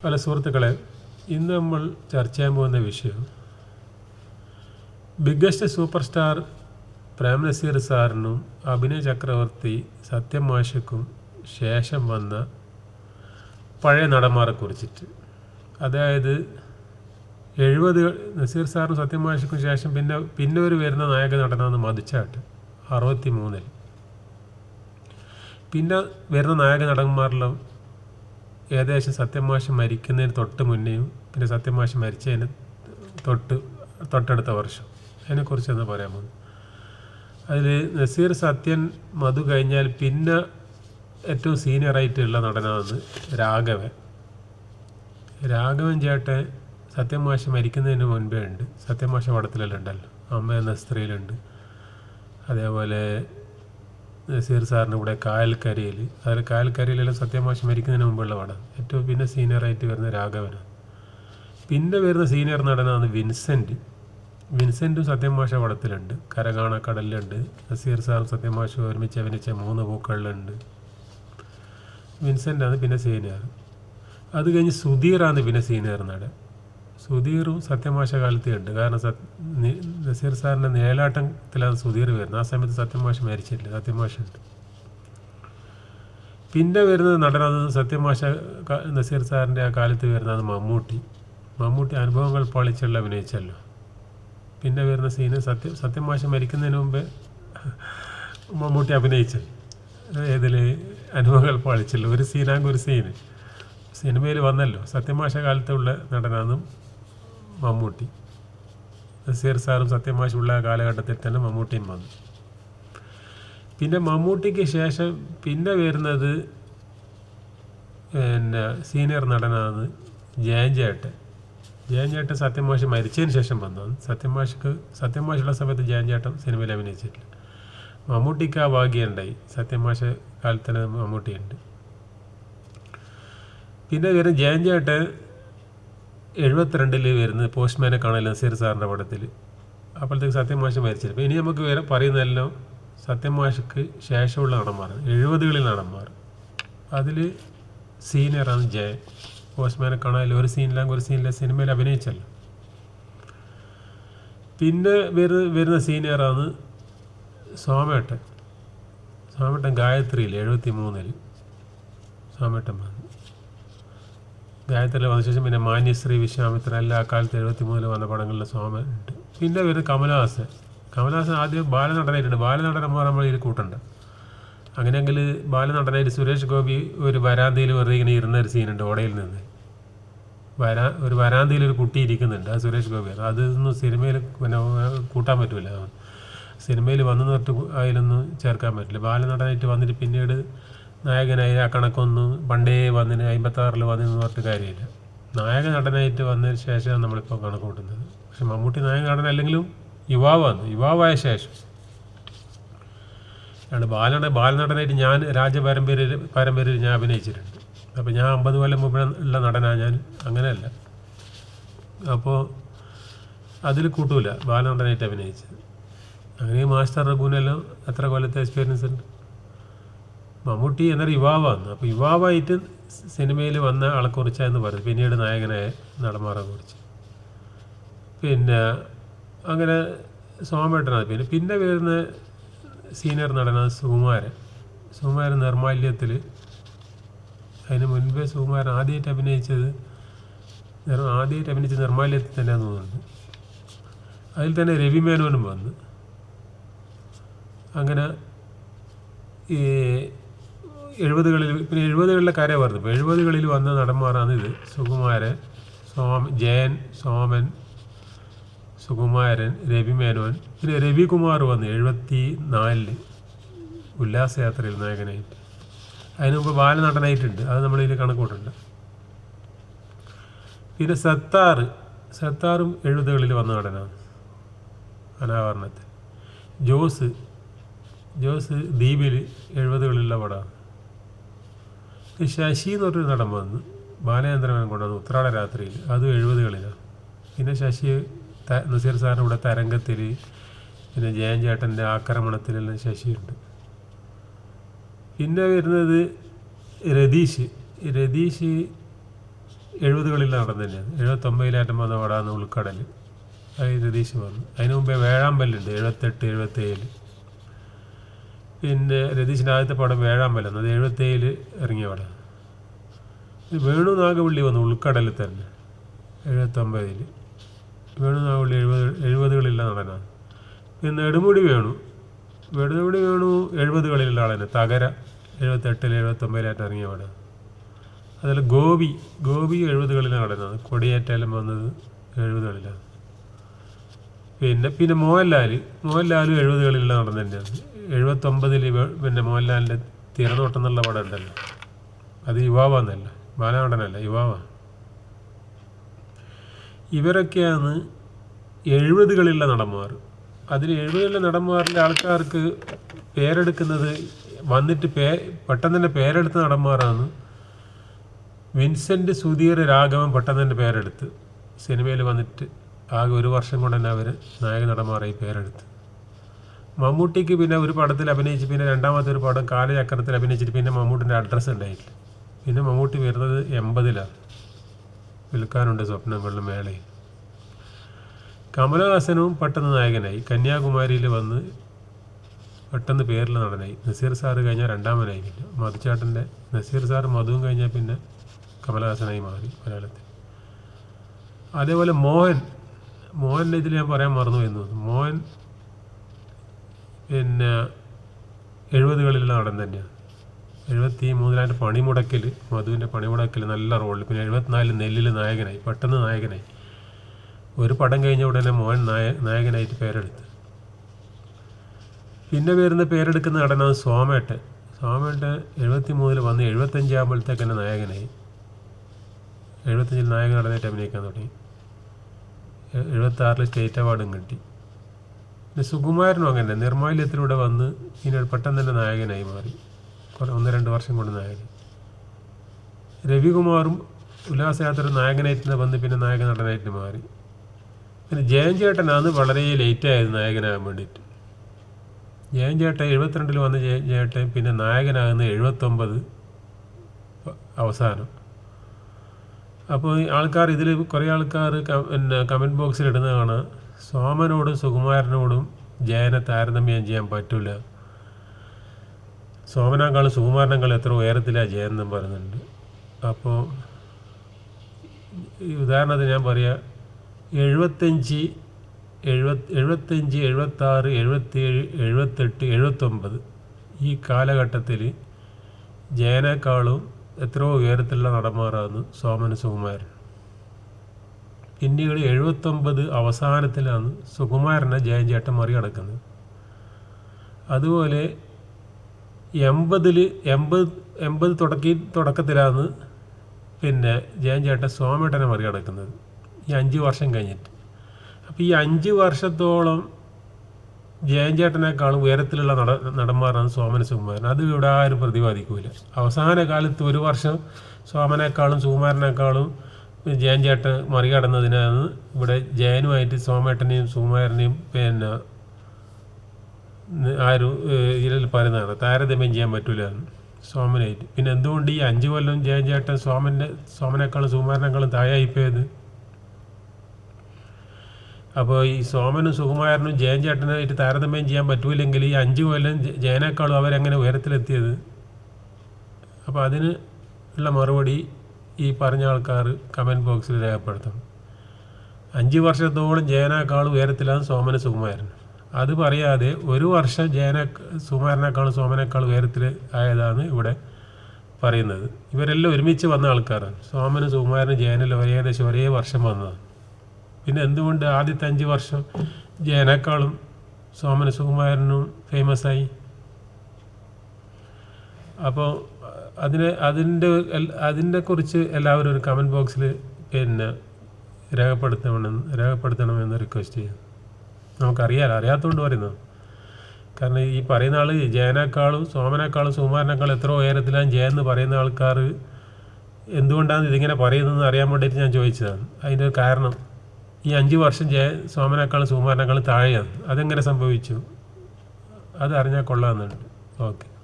പല സുഹൃത്തുക്കളെ ഇന്ന് നമ്മൾ ചർച്ച ചെയ്യാൻ പോകുന്ന വിഷയം biggest super star Prem Nazir സാറിനും അഭിനയ ചക്രവർത്തി സത്യം മാഷക്കും ശേഷം വന്ന പഴയ നടന്മാരെ കുറിച്ചിട്ട്. അതായത് എഴുപത് നസീർ സാറിനും സത്യം മാഷക്കും ശേഷം പിന്നെ പിന്നെ ഒരു വരുന്ന നായക നടനാണ് മതിച്ചാട്ട് അറുപത്തി മൂന്നിൽ പിന്നെ വരുന്ന നായക നടന്മാരിലും ഏകദേശം സത്യമാഷ് മരിക്കുന്നതിന് തൊട്ട് മുന്നേയും പിന്നെ സത്യമാഷ് മരിച്ചതിന് തൊട്ട് തൊട്ടടുത്ത വർഷം. അതിനെക്കുറിച്ച് എന്താ പറയാൻ പോകുന്നു. അതിൽ നസീർ സത്യൻ മധു കഴിഞ്ഞാൽ പിന്നെ ഏറ്റവും സീനിയറായിട്ടുള്ള നടനാണ് രാഘവൻ. രാഘവൻ ചേട്ടൻ സത്യമാഷ മരിക്കുന്നതിന് മുൻപേ ഉണ്ട്. സത്യമാഷ പടത്തിലെല്ലാം ഉണ്ടല്ലോ. അമ്മ എന്ന സ്ത്രീയിലുണ്ട്. അതേപോലെ നസീർ സാറിന്റെ കൂടെ കായൽക്കരയിൽ. അതിൽ കായൽക്കരയിലെല്ലാം സത്യമാഷ് മരിക്കുന്നതിന് മുമ്പുള്ള പടം ഏറ്റവും പിന്നെ സീനിയറായിട്ട് വരുന്ന രാഘവനാണ്. പിന്നെ വരുന്ന സീനിയർ നടനാണ് വിൻസെന്റ് വിൻസെന്റും സത്യമാഷ പടത്തിലുണ്ട്. കരകാണ കടലിലുണ്ട് നസീർ സാറും സത്യമാഷും ഒരുമിച്ച് അഭിനയിച്ച മൂന്ന് പൂക്കളിലുണ്ട്. വിൻസെന്റാണ് പിന്നെ സീനിയർ. അത് കഴിഞ്ഞ് സുധീറാണ് പിന്നെ സീനിയർ നടൻ. സുധീറും സത്യമാശ കാലത്ത് ഉണ്ട്. കാരണം സത് നസീർ സാറിന്റെ നേലാട്ടത്തിലാണ് സുധീർ വരുന്നത് ആ സമയത്ത് സത്യമാശ മരിച്ചിട്ടില്ല. സത്യമാഷുണ്ട് പിന്നെ വരുന്നത് നടനത് സത്യമാഷ ക- നസീർ സാറിന്റെ ആ കാലത്ത് വരുന്നത് മമ്മൂട്ടി. മമ്മൂട്ടി അനുഭവങ്ങൾ പാളിച്ചുള്ള അഭിനയിച്ചല്ലോ. പിന്നെ വരുന്ന സീന് സത്യ സത്യമാശ മരിക്കുന്നതിന് മുമ്പേ മമ്മൂട്ടി അഭിനയിച്ച ഏതിൽ അനുഭവങ്ങൾ പാളിച്ചല്ലോ ഒരു സീനാങ്കൊരു സീന്. സിനിമയിൽ വന്നല്ലോ. സത്യമാശ കാലത്തുള്ള നടനാണ് മമ്മൂട്ടി. നസീർ സാറും സത്യമാശുള്ള കാലഘട്ടത്തിൽ തന്നെ മമ്മൂട്ടിയും വന്നു. പിന്നെ മമ്മൂട്ടിക്ക് ശേഷം പിന്നെ വരുന്നത് പിന്നെ സീനിയർ നടനാണ് ജയഞ്ചേട്ടൻ ജയൻ ചേട്ടൻ സത്യമാഷ് മരിച്ചതിന് ശേഷം വന്നതാണ് സത്യമാഷ്ക്ക് സത്യമാഷുള്ള സമയത്ത് ജയൻ ചേട്ടൻ സിനിമയിൽ അഭിനയിച്ചിട്ടില്ല. മമ്മൂട്ടിക്ക് ആ ഭാഗ്യം ഉണ്ടായി. സത്യമാഷ കാലത്തിന് മമ്മൂട്ടിയുണ്ട്. പിന്നെ വരും ജയൻ ചേട്ടൻ എഴുപത്തിരണ്ടിൽ വരുന്നത് പോസ്റ്റ്മാനെ കാണാൻ നസീർ സാറിന്റെ പടത്തിൽ അപ്പോഴത്തേക്ക് സത്യമാഷ് മരിച്ചിരുന്നു ഇനി നമുക്ക് വേറെ പറയുന്നതെല്ലാം സത്യമാഷക്ക് ശേഷമുള്ള നടന്മാർ എഴുപതുകളിൽ നടന്മാർ അതിൽ സീനിയറാണ് ജയൻ. പോസ്റ്റ്മാനെ കാണാൻ ഒരു സീനിലാങ്കിൽ ഒരു സീനിലെ സിനിമയിൽ അഭിനയിച്ചല്ലോ. പിന്നെ വരുന്ന വരുന്ന സീനിയറാണ് സോമേട്ടൻ സോമേട്ടൻ ഗായത്രിയിൽ എഴുപത്തി മൂന്നിൽ സോമേട്ടൻ വന്നു ഗായത്രിയിൽ വന്ന ശേഷം പിന്നെ മാന്യശ്രീ വിശ്വാമിത്ര എല്ലാ കാലത്ത് എഴുപത്തി മൂന്നിൽ വന്ന പടങ്ങളിൽ സ്വാമി ഉണ്ട്. പിന്നെ വരുന്നത് കമലഹാസൻ കമലഹാസൻ ആദ്യം ബാലനടനായിട്ടുണ്ട്. ബാലനടന്മാർ നമ്മൾ ഇതിൽ കൂട്ടുണ്ട്. അങ്ങനെയെങ്കിൽ ബാലനടനായിട്ട് സുരേഷ് ഗോപി ഒരു വരാന്തയിൽ വെറുതെ ഇങ്ങനെ ഇരുന്ന ഒരു സീനുണ്ട് ഓടയിൽ നിന്ന്. വരാ ഒരു വരാന്തയിൽ ഒരു കുട്ടി ഇരിക്കുന്നുണ്ട് ആ സുരേഷ് ഗോപി. അതൊന്നും സിനിമയിൽ പിന്നെ കൂട്ടാൻ പറ്റില്ല സിനിമയിൽ വന്നു തൊട്ട് അതിലൊന്നും ചേർക്കാൻ പറ്റില്ല. ബാലനടനായിട്ട് വന്നിട്ട് പിന്നീട് നായകനായി ആ കണക്കൊന്നും പണ്ടേ വന്നിന് അമ്പത്താറിൽ വന്നിന്ന് പറഞ്ഞിട്ട് കാര്യമില്ല. നായക നടനായിട്ട് വന്നതിന് ശേഷമാണ് നമ്മളിപ്പോൾ കണക്ക് കൂട്ടുന്നത്. പക്ഷെ മമ്മൂട്ടി നായക നടനല്ലെങ്കിലും യുവാവാണ്. യുവാവായ ശേഷം. ആണ് ബാലനട ബാലനടനായിട്ട് ഞാൻ രാജപാരമ്പര്യ പാരമ്പര്യയിൽ ഞാൻ അഭിനയിച്ചിട്ടുണ്ട്. അപ്പോൾ ഞാൻ അമ്പത് കൊല്ലം മുമ്പ് ഉള്ള നടനാണ് ഞാൻ. അങ്ങനെയല്ല. അപ്പോൾ അതിൽ കൂട്ടൂല. ബാലനടനായിട്ട് അഭിനയിച്ചത്. അങ്ങനെ മാസ്റ്റർ റഘുവിനെല്ലാം എത്ര കൊല്ലത്തെ എക്സ്പീരിയൻസ് ഉണ്ട്? മമ്മൂട്ടി എന്നൊരു യുവാവാണ് അപ്പോൾ യുവാവായിട്ട് സിനിമയിൽ വന്ന ആളെ കുറിച്ചാന്ന് പറഞ്ഞു. പിന്നീട് നായകനായ നടന്മാരെ കുറിച്ച്. പിന്നെ അങ്ങനെ സോമേട്ടനാണ്. പിന്നെ പിന്നെ വരുന്ന സീനിയർ നടനാണ് സുകുമാരൻ. സുകുമാരൻ നിർമാല്യത്തിൽ അതിന് മുൻപേ സുകുമാരൻ ആദ്യമായിട്ട് അഭിനയിച്ചത് ആദ്യമായിട്ട് അഭിനയിച്ച നിർമാല്യത്തിൽ തന്നെയാണെന്ന് തോന്നുന്നുണ്ട് അതിൽ തന്നെ രവി മേനോനും വന്നു. അങ്ങനെ ഈ എഴുപതുകളിൽ പിന്നെ എഴുപതുകളിലെ കാര്യം പറഞ്ഞു ഇപ്പോൾ എഴുപതുകളിൽ വന്ന നടന്മാരാണ് ഇത്. സുകുമാരൻ സോമ ജയൻ സോമൻ സുകുമാരൻ രവി മേനോൻ. പിന്നെ രവികുമാർ വന്നു എഴുപത്തി നാലിൽ ഉല്ലാസയാത്രയിൽ നായകനായിട്ട്. അതിന് മുമ്പ് ബാലനടനായിട്ടുണ്ട്. അത് നമ്മളിതിൽ കണക്കൂട്ടുണ്ട് പിന്നെ സത്താർ സത്താറും എഴുപതുകളിൽ വന്ന നടനാണ്. അനാവരണത്തിൽ. ജോസ്. ജോസ് ദ്വീപിൽ എഴുപതുകളിലുള്ള പടമാണ്. ശശി എന്ന് പറഞ്ഞൊരു നടൻ വന്ന് ബാലചന്ദ്രൻ കൊണ്ടുവന്നു ഉത്രാട രാത്രിയിൽ അതും എഴുപതുകളിലാണ് പിന്നെ ശശി നസീർ സാറിന്റെ കൂടെ തരംഗത്തിൽ പിന്നെ ജയൻ ചേട്ടന്റെ ആക്രമണത്തിലെല്ലാം ശശിയുണ്ട്. പിന്നെ വരുന്നത് രതീഷ്. രതീഷ് എഴുപതുകളിൽ നടന്നു തന്നെയാണ്. എഴുപത്തൊമ്പതിലായിട്ടും വന്ന പടമാണ് ഉൾക്കടൽ. അത് രതീഷ് വന്നു. അതിന് മുമ്പേ വേഴാമ്പല്ലുണ്ട് എഴുപത്തെട്ട് എഴുപത്തേഴിൽ പിന്നെ രതീഷിന്റെ ആദ്യത്തെ പടം വേഴാമ്പലം അത് എഴുപത്തേഴിൽ ഇറങ്ങിയ പടം. വേണു നാഗവള്ളി വന്നു ഉൾക്കടലിൽ തന്നെ എഴുപത്തൊമ്പതിൽ വേണു നാഗവള്ളി എഴുപത് എഴുപതുകളിലെ നടനാണ് പിന്നെ നെടുമുടി വേണു. നെടുമുടി വേണു എഴുപതുകളിലുള്ള ആളാണ് തകര എഴുപത്തെട്ടിൽ എഴുപത്തൊമ്പതിലായിട്ട് ഇറങ്ങിയ പടം. അതിൽ ഗോപി ഗോപി എഴുപതുകളിലാണ് നടന്നത് കൊടിയേറ്റാലും വന്നത് എഴുപതുകളിലാണ്. പിന്നെ പിന്നെ മോഹൻലാൽ മോഹൻലാലും എഴുപതുകളിലുള്ള നടന്നു തന്നെയാണ് എഴുപത്തൊമ്പതിൽ പിന്നെ മോഹൻലാലിന്റെ തിരനോട്ടം എന്നുള്ള പടം ഉണ്ടല്ലോ. അത് യുവാവാന്നല്ല. ബാലനടനല്ല യുവാവ. ഇവരൊക്കെയാണ് എഴുപതുകളിലുള്ള നടന്മാർ. അതിൽ എഴുപതുകളിലെ നടന്മാരിലെ ആൾക്കാർക്ക് പേരെടുക്കുന്നത് വന്നിട്ട് പേ പെട്ടെന്ന് തന്നെ പേരെടുത്ത നടന്മാരാണ് വിൻസെന്റ് സുധീർ രാഘവൻ പെട്ടെന്ന് തന്നെ പേരെടുത്ത് സിനിമയിൽ വന്നിട്ട് ആകെ ഒരു വർഷം കൊണ്ട് തന്നെ അവർ നായക നടന്മാരായി പേരെടുത്ത്. മമ്മൂട്ടിക്ക് പിന്നെ ഒരു പടത്തിൽ അഭിനയിച്ച് പിന്നെ രണ്ടാമത്തെ ഒരു പടം കാലചക്രത്തിൽ അഭിനയിച്ചിട്ട് പിന്നെ മമ്മൂട്ടിന്റെ അഡ്രസ്സ് ഉണ്ടായിട്ടില്ല. പിന്നെ മമ്മൂട്ടി വരുന്നത് എൺപതിലാണ്. വിൽക്കാനുണ്ട് സ്വപ്നങ്ങളുടെ മേളയിൽ. കമലഹാസനും പെട്ടെന്ന് നായകനായി. കന്യാകുമാരിയിൽ വന്ന് പെട്ടെന്ന് പേരിൽ നടനായി. നസീർ സാറ് കഴിഞ്ഞാൽ രണ്ടാമനായി പിന്നെ മധുചാട്ടന്റെ നസീർ സാർ മധുവും കഴിഞ്ഞാൽ പിന്നെ കമലഹാസനായി മാറി മലയാളത്തിൽ. അതേപോലെ മോഹൻ മോഹന്റെ ഇതിൽ ഞാൻ പറയാൻ മറന്നു തോന്നുന്നു മോഹൻ പിന്നെ എഴുപതുകളിലുള്ള നടൻ തന്നെയാണ് എഴുപത്തി മൂന്നിലാന്റെ പണിമുടക്കിൽ മധുവിന്റെ പണിമുടക്കിൽ നല്ല റോളിൽ പിന്നെ എഴുപത്തിനാലിൽ നെല്ലിൽ നായകനായി പെട്ടെന്ന് നായകനായി. ഒരു പടം കഴിഞ്ഞ ഉടനെ മോഹൻ നായ നായകനായിട്ട് പേരെടുത്ത്. പിന്നെ വരുന്ന പേരെടുക്കുന്ന നടനാണ് സോമേട്ടൻ. സോമേട്ടൻ എഴുപത്തി മൂന്നിൽ വന്ന് എഴുപത്തഞ്ചാകുമ്പോഴത്തേക്ക് തന്നെ നായകനായി. എഴുപത്തഞ്ചിൽ നായക നടനായിട്ട് അഭിനയിക്കാൻ തുടങ്ങി. എഴുപത്താറിൽ സ്റ്റേറ്റ് അവാർഡും കിട്ടി. പിന്നെ സുകുമാരനും അങ്ങനെ നിർമാല്യത്തിലൂടെ വന്ന് പിന്നെ പെട്ടെന്ന് തന്നെ നായകനായി മാറി. കുറേ ഒന്ന് രണ്ട് വർഷം കൊണ്ട് നായകൻ. രവികുമാറും ഉല്ലാസയാത്ര നായകനായിട്ട് വന്ന് പിന്നെ നായക നടനായിട്ട് മാറി. പിന്നെ ജയൻ ചേട്ടനാണ് വളരെ ലേറ്റ് ആയത് നായകനാകാൻ വേണ്ടിയിട്ട്. ജയൻ എഴുപത്തിരണ്ടിൽ വന്ന ജയ ചേട്ടൻ പിന്നെ നായകനാകുന്ന എഴുപത്തൊമ്പത് അവസാനം. അപ്പോൾ ആൾക്കാർ ഇതിൽ കുറേ ആൾക്കാർ പിന്നെ കമന്റ് ബോക്സിൽ ഇടുന്നതാണ്. സോമനോടും സുകുമാരനോടും ജയനെ താരതമ്യം ചെയ്യാൻ പറ്റില്ല സോമനേക്കാളും സുകുമാരനേക്കാളും എത്ര ഉയരത്തിലാണ് ജയൻ എന്നും പറയുന്നുണ്ട്. അപ്പോൾ ഈ ഉദാഹരണത്തിന് ഞാൻ പറയാം എഴുപത്തഞ്ച് എഴുപത് എഴുപത്തഞ്ച് എഴുപത്താറ് എഴുപത്തേഴ് എഴുപത്തെട്ട് എഴുപത്തൊമ്പത് ഈ കാലഘട്ടത്തിൽ ജയനേക്കാളും എത്രയോ ഉയരത്തിലുള്ള നടന്മാരാണ് സോമന സുകുമാരൻ. പിന്നീട് എഴുപത്തൊമ്പത് അവസാനത്തിലാണ് സുകുമാരനെ ജയൻ മറികടക്കുന്നത്. അതുപോലെ എൺപതിൽ എൺപത് എൺപത് തുടക്കി തുടക്കത്തിലാണ് പിന്നെ ജയൻ ചേട്ടൻ മറികടക്കുന്നത്. ഈ അഞ്ച് വർഷം കഴിഞ്ഞിട്ട്. അപ്പോൾ ഈ അഞ്ച് വർഷത്തോളം ജയൻ ചേട്ടനേക്കാളും ഉയരത്തിലുള്ള നട നടന്മാരാണ് സോമന സുകുമാരൻ. അത് ഇവിടെ ആരും പ്രതിപാദിക്കൂല. അവസാന കാലത്ത് ഒരു വർഷം സോമനേക്കാളും സുകുമാരനേക്കാളും ജയൻ ചേട്ടൻ മറികടന്നതിനാണ് ഇവിടെ ജയനുമായിട്ട് സോമേട്ടനെയും സുകുമാരനെയും പിന്നെ ആരും ഇതിൽ പറയുന്നതാണ് താരതമ്യം ചെയ്യാൻ പറ്റൂല. സോമനായിട്ട്. പിന്നെ എന്തുകൊണ്ട് ഈ അഞ്ച് കൊല്ലം ജയൻ ചേട്ടൻ സോമന്റെ സോമനേക്കാളും സുകുമാരനേക്കാളും താഴെയായിപ്പോയത്? അപ്പോൾ ഈ സോമനും സുകുമാരനും ജയൻ ചേട്ടനായിട്ട് താരതമ്യം ചെയ്യാൻ പറ്റൂലെങ്കിൽ ഈ അഞ്ച് കൊല്ലം ജയനേക്കാളും അവരെങ്ങനെ ഉയരത്തിലെത്തിയത്? അപ്പോൾ അതിന് ഉള്ള മറുപടി ഈ പറഞ്ഞ ആൾക്കാർ കമന്റ് ബോക്സിൽ രേഖപ്പെടുത്തണം അഞ്ച് വർഷത്തോളം ജയനേക്കാളും ഉയരത്തിലാണ് സോമന സുകുമാരൻ അത് പറയാതെ ഒരു വർഷം ജയന സുകുമാരനേക്കാളും സോമനേക്കാളും ഉയരത്തിൽ ആയതാണ് ഇവിടെ പറയുന്നത്. ഇവരെല്ലാം ഒരുമിച്ച് വന്ന ആൾക്കാരാണ്. സോമനും സുകുമാരനും ജയനെല്ലാം ഏകദേശം ഒരേ വർഷം വന്നതാണ്. പിന്നെ എന്തുകൊണ്ട് ആദ്യത്തെ അഞ്ച് വർഷം ജയനേക്കാളും സോമന സുകുമാരനും ഫേമസ് ആയി? അപ്പോൾ അതിന് അതിന്റെ അതിന്റെ കുറിച്ച് എല്ലാവരും ഒരു കമന്റ് ബോക്സിൽ പിന്നെ രേഖപ്പെടുത്തണമെന്ന് രേഖപ്പെടുത്തണമെന്ന് റിക്വസ്റ്റ് ചെയ്യുന്നു നമുക്കറിയാലോ അറിയാത്തതുകൊണ്ട് പറയുന്നത്. കാരണം ഈ പറയുന്ന ആൾ ജയനേക്കാളും സോമനേക്കാളും സുകുമാരനേക്കാളും എത്ര ഉയരത്തിലാണ് ജയ എന്ന് പറയുന്ന ആൾക്കാർ എന്തുകൊണ്ടാണ് ഇതിങ്ങനെ പറയുന്നതെന്ന് അറിയാൻ വേണ്ടിയിട്ട് ഞാൻ ചോദിച്ചതാണ്. അതിന്റെ കാരണം ഈ അഞ്ച് വർഷം ജയ സോമനേക്കാളും സുകുമാരനേക്കാളും താഴെയാണ്. അതെങ്ങനെ സംഭവിച്ചു? അത് അറിഞ്ഞാൽ കൊള്ളാമെന്നുണ്ട്. ഓക്കെ.